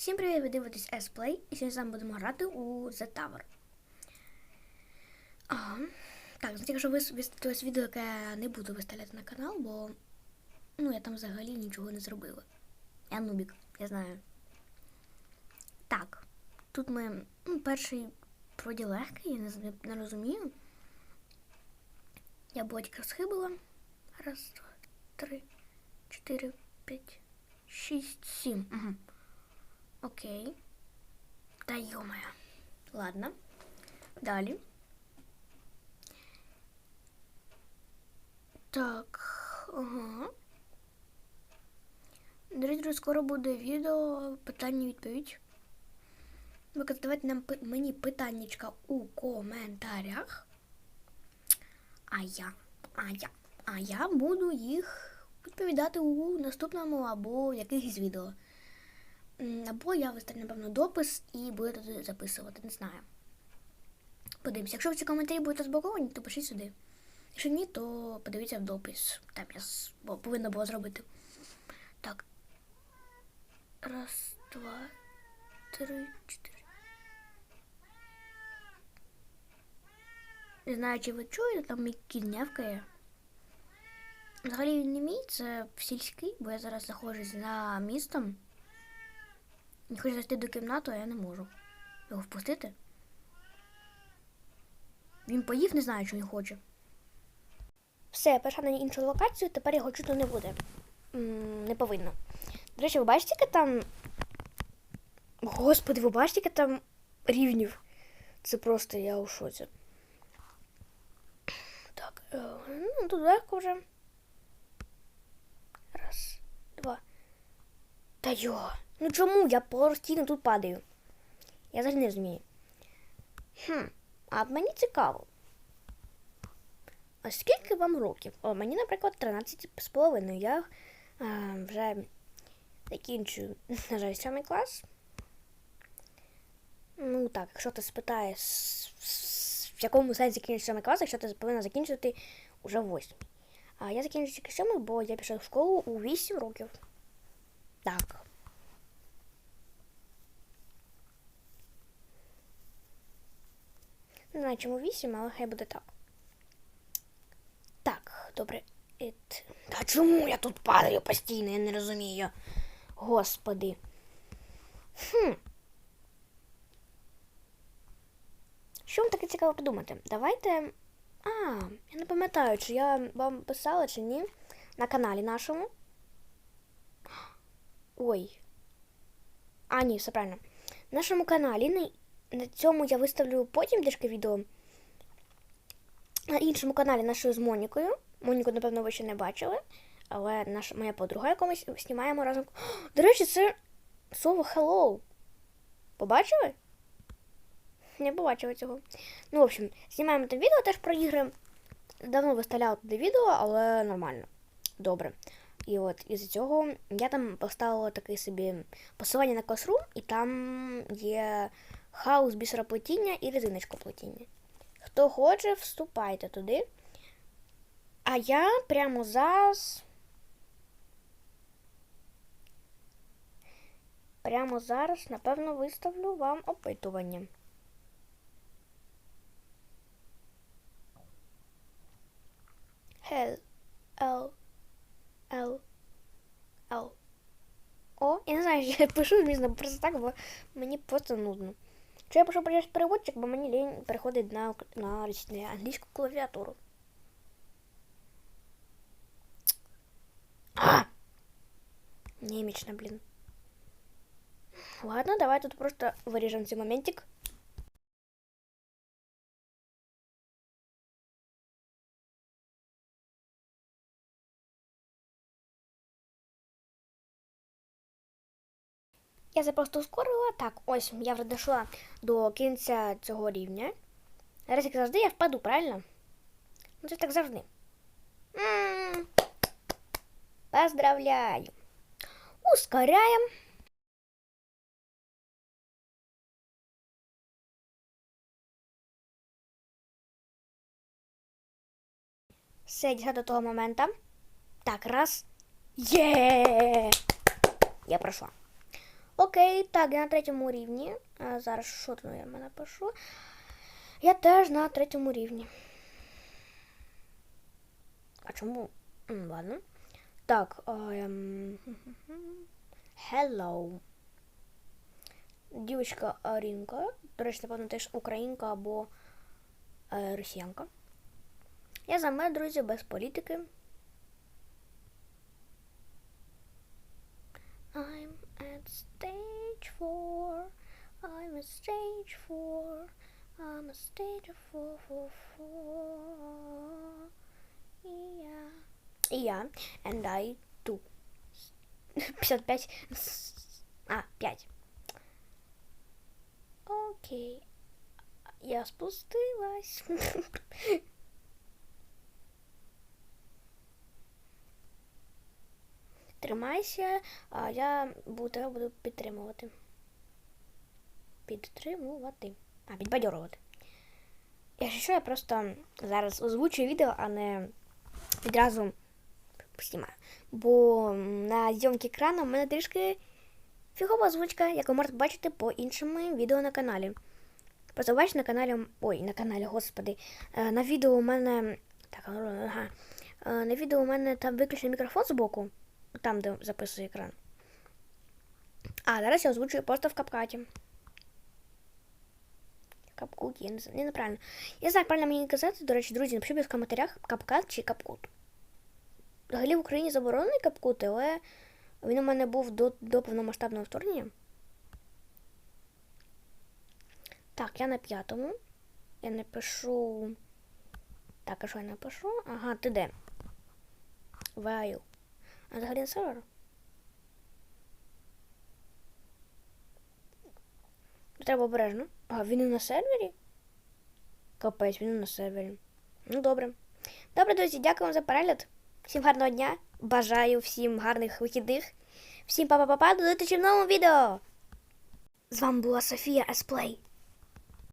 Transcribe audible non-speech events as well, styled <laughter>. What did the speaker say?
Всім привіт, ви дивитесь S-Play, і сьогодні з вами будемо грати у The Tower. Ага. Так, знаєте, якщо ви виставилось відео, яке я не буду виставляти на канал, бо ну, я там взагалі нічого не зробила. Я нубік, я знаю. Так, тут ми ну, перший вроді легкий, я не, не розумію. Я була тільки схибила. Раз, два, три, чотири, п'ять, шість, сім. Угу. Окей. Да ё-моё. Ладно. Далі. Так. Ага. Друзі, скоро буде відео питання-відповідь. Ви задавайте нам мені питаннячка у коментарях. А я, а я, а я буду їх відповідати у наступному або якихось відео. Або я виставлю, напевно, допис і буду туди записувати, не знаю. Подивимося. Якщо ці коментарі будуть розблоковані, то пишіть сюди. Якщо ні, то подивіться в допис. Там я повинна була зробити. Так. Раз, два, три, чотири. Не знаю, чи ви чуєте, там мій кіт нявкає. Взагалі він не мій, це сільський, бо я зараз знаходжусь за містом. Він хоче зайти до кімнати, а я не можу. Його впустити. Він поїв, не знаю, що він хоче. Все, я перейшла на іншу локацію, тепер його чути не буде. Не повинно. До речі, ви бачите, яке там. Господи, ви бачите, яке там рівнів? Це просто я у шоці. Так, е, ну тут легко вже. Раз, два. Та йо, ну чому я постійно тут падаю? Я взагалі не розумію. Хм, а мені цікаво. А скільки вам років? О, мені, наприклад, 13 з половиною. Я е, вже закінчую, <laughs> на жаль, сьомий клас. Ну так, якщо ти спитаєш, в якому сенсі закінчити сьомий клас, якщо ти повинна закінчити уже восьмий. А я закінчу тільки сьомий, бо я пішов в школу у 8 років. Так. Не знаю, чому 8, але хай буде так. Так, добре. Ет... Та чому я тут падаю постійно, я не розумію. Господи. Хм. Що вам таке цікаво подумати? Давайте. А, я не пам'ятаю, чи я вам писала, чи ні. На каналі нашому. Ой. А, ні, все правильно. На нашому каналі на, на цьому я виставлю потім трішки відео. На іншому каналі нашою з Монікою. Моніку, напевно, ви ще не бачили. Але наша моя подруга, ми знімаємо разом. О, <gasps> До речі, це слово hello. Побачили? Не побачила цього. Ну, в общем, знімаємо там відео теж про ігри. Давно виставляла туди відео, але нормально. Добре. І от із цього я там поставила таке собі посилання на Classroom, і там є хаос бісероплетіння і резиночкоплетіння. Хто хоче, вступайте туди. А я прямо зараз. Прямо зараз, напевно, виставлю вам опитування. Hell. L. L. L. О, я не знаю, <laughs> що я пишу, місно просто так, бо мені просто нудно. Що я пишу через переводчик, бо мені лінь переходить на, на, на англійську клавіатуру. А! Немічно, блін. Ладно, давай тут просто виріжемо цей моментик. Я це просто ускорила. Так, ось я вже дійшла до кінця цього рівня. Зараз, як завжди, я впаду, правильно? Ну, це так завжди. М. Поздравляю. Ускоряем. Все, дійшла до того моменту. Так, раз. Є! Я пройшла. Окей, так, я на третьому рівні. А зараз що тут я напишу? Я теж на третьому рівні. А чому? Ладно. Так, ем... Hello. Дівчинка Арінка. До речі, напевно, теж українка або е, росіянка. Я за мене, друзі, без політики. I'm stage four. I'm at stage four. I'm a stage four, four, four. Yeah. Yeah. And I do. 55. А, 5. Окей. Я спустилась. Тримайся, а я тебе буду підтримувати. Підтримувати. А, підбадьорувати. Якщо що, я просто зараз озвучую відео, а не відразу знімаю. Бо на зйомки екрану в мене трішки фігова озвучка, як ви можете бачити по іншому відео на каналі. Просто бачите на каналі. Ой, на каналі, господи. Е, На відео у мене. Так, ага. Е, На відео у мене там виключений мікрофон з боку. Там, де записує екран. А, зараз я озвучую просто в капкаті. Капкут, я не знаю. Не, неправильно. Я знаю, правильно мені казати. До речі, друзі, напишіть в коментарях капкат чи капкут. Взагалі в Україні заборонений капкут, але він у мене був до, до повномасштабного вторгнення. Так, я на п'ятому. Я напишу. Так, а що я напишу? Ага, ти де? Ваю. Взагалі на сервер? Треба обережно. А, він і на сервері? Капець, він на сервері. Ну, добре. Добре, друзі, дякую вам за перегляд. Всім гарного дня. Бажаю всім гарних вихідних. Всім па-па-па-па, до зустрічі в новому відео. З вами була Софія Есплей.